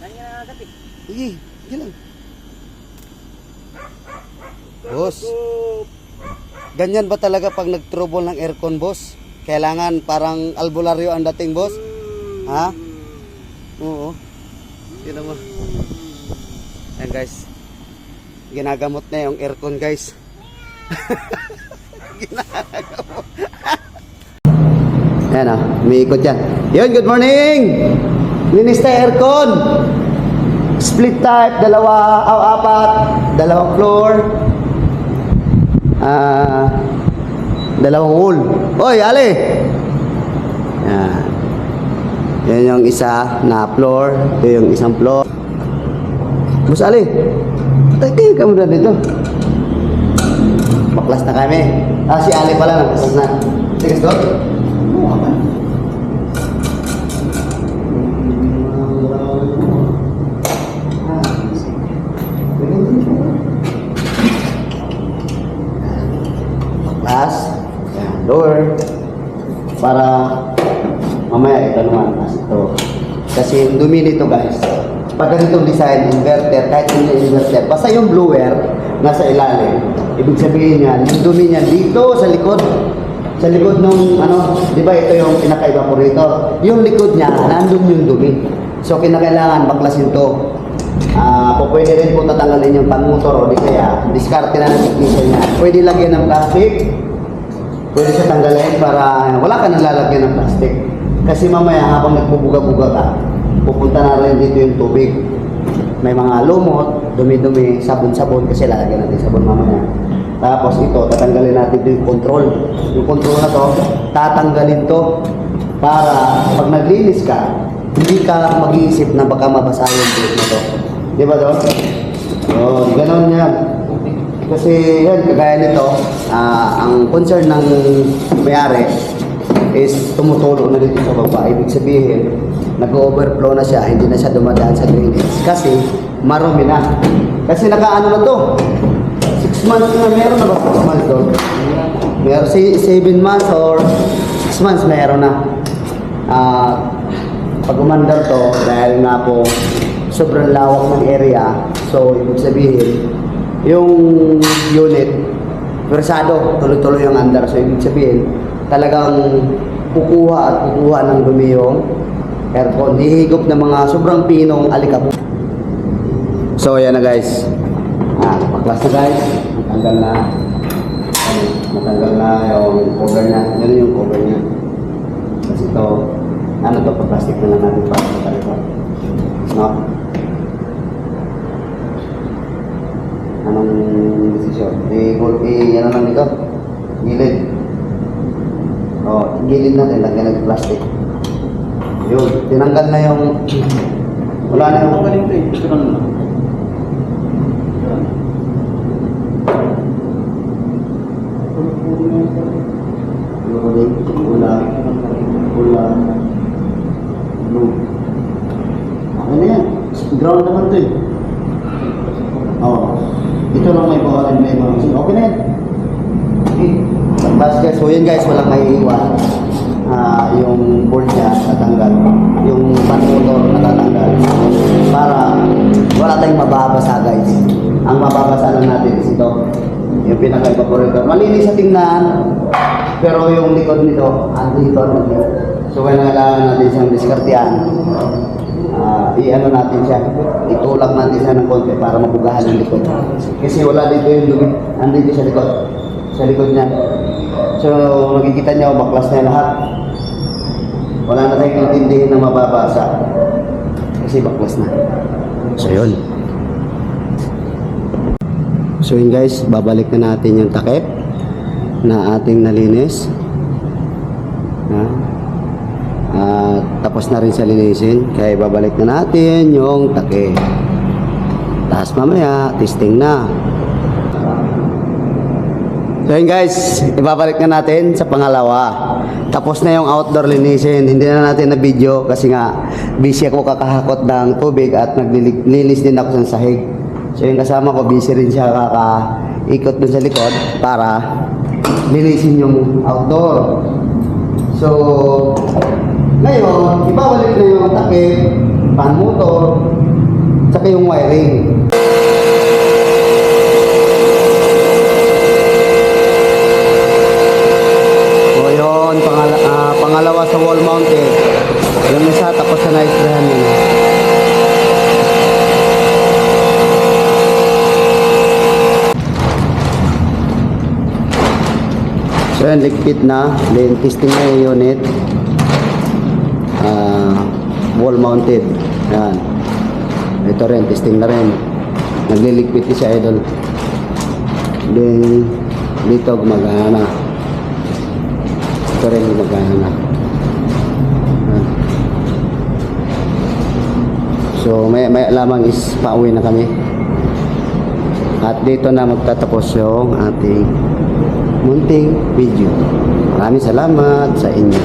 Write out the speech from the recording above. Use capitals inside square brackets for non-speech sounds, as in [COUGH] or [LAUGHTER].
Sige, sige lang. Boss, ganyan ba talaga pag nag-trouble ng aircon, boss? Kailangan parang albularyo ang dating, boss? Ha? Oo. Yun naman. Ayan, guys. Ginagamot na yung aircon, guys. [LAUGHS] Ginagamot. Ayan ah, umiikot yan. Yun, good morning! Linis aircon! Split type, dalawa, aw, apat, dalawang floor, ah, dalawang wall. Oy, Ali! Yan. Yan yung isa na floor, ito yung isang floor. Boss Ali, kayo ka muna dito. Baklas na kami. Ah, si Ali pala, nagkasas na. Sige, stop. Baklas. Yan, door. Para mamaya ito naman. As ito. Kasi yung dumi nito guys. Pag ganitong design, inverter, kahit hindi inverter, basta yung blower nasa ilalim. Ibig sabihin yan, yung dumi niya dito sa likod, sa likod nung ano, di ba ito yung pinaka-evaporator. Yung likod niya, nandun yung dumi. So kinakailangan baklasin to. Po pwede rin po tatanggalin yung pan-motor o di kaya diskarte na ng technician niya. Pwede lagyan ng plastic, pwede siya tanggalin para wala ka nang lalagyan ng plastic. Kasi mamaya habang nagbubuga-buga ka, pupunta na rin dito yung tubig. May mga lumot, dumi-dumi, sabon-sabon kasi lalagyan natin sabon mamaya. Tapos ito, tatanggalin natin yung control. Yung control na to, tatanggalin to para pag naglinis ka, hindi ka mag-iisip na baka mabasa yung plate na to. Di ba to? Oh, ganon yan. Kasi yan, kagaya nito, ah, ang concern ng may-ari is tumutulo na dito sa baba. Ibig sabihin, nag-overflow na siya, hindi na siya dumadaan sa drainage. Kasi marumi na. Kasi nakaano na to. 6 months na meron na ba 6 months doon? Meron, 7 months or 6 months meron na. Ah, pag umandar to, dahil nga po sobrang lawak ng area, so ibig sabihin, yung unit, versado, tuloy-tuloy yung andar. So ibig sabihin, talagang kukuha at kukuha ng dumi yung aircon. Hihigop ng mga sobrang pinong alikabok. So ayan na guys. Ah, magklas na guys. Matanggal na. Matanggal na yung cover niya. Yan yung cover niya. Kasi ito, ano to, plastic na lang natin para sa talikod. No? Anong desisyon? Eh, eh, ano lang dito? Gilid. Oh, gilid natin, lagyan ng plastic. Yun, tinanggal na yung... [CLEARS THROAT] Wala na yung... Tanggalin ko eh. Ito lang naman. Yung pula, pula, blue. Okay na yan. Ground naman to eh. Oo. Ito lang may bawal and may mga Okay na yan. Okay. Basket. So yun guys, walang may iwan. Ah, yung board niya natanggal. Yung fan motor natatanggal. Para wala tayong mababasa guys. Ang mababasa lang natin is ito. Yung pinaka-evaporator. Malinis sa tingnan. Pero yung likod nito, andito So kailangan natin siyang diskartehan. Ah, i-ano natin siya, itulak natin siya ng konti para mabugahan yung likod. Kasi wala dito yung dumi, andito sa likod. Sa likod niya. So makikita niyo, baklas na yan lahat. Wala na tayong intindihin na mababasa. Kasi baklas na. So yun. So yun guys, babalik na natin yung takip na ating nalinis. Ha? Tapos na rin sa linisin. Kaya babalik na natin yung takip. Tapos mamaya, testing na. So guys, ibabalik na natin sa pangalawa. Tapos na yung outdoor linisin. Hindi na natin na video kasi nga busy ako kakahakot ng tubig at naglilinis din ako sa sahig. So yung kasama ko, busy rin siya kakaikot dun sa likod para linisin yung outdoor. So, ngayon, ibabalik na yung takip, pan motor, yung wiring. So yun, pangala, ah, pangalawa sa wall mounted. Yung isa tapos na na-extrahan yun. So yan, ligpit na. Then testing na yung unit. Ah, wall mounted. Yan. Ito rin, testing na rin. Nagliligpit siya idol. Then, dito gumagana na. Ito rin gumagana na. So, may, may lamang is pauwi na kami. At dito na magtatapos yung ating munting video. Maraming salamat sa inyo.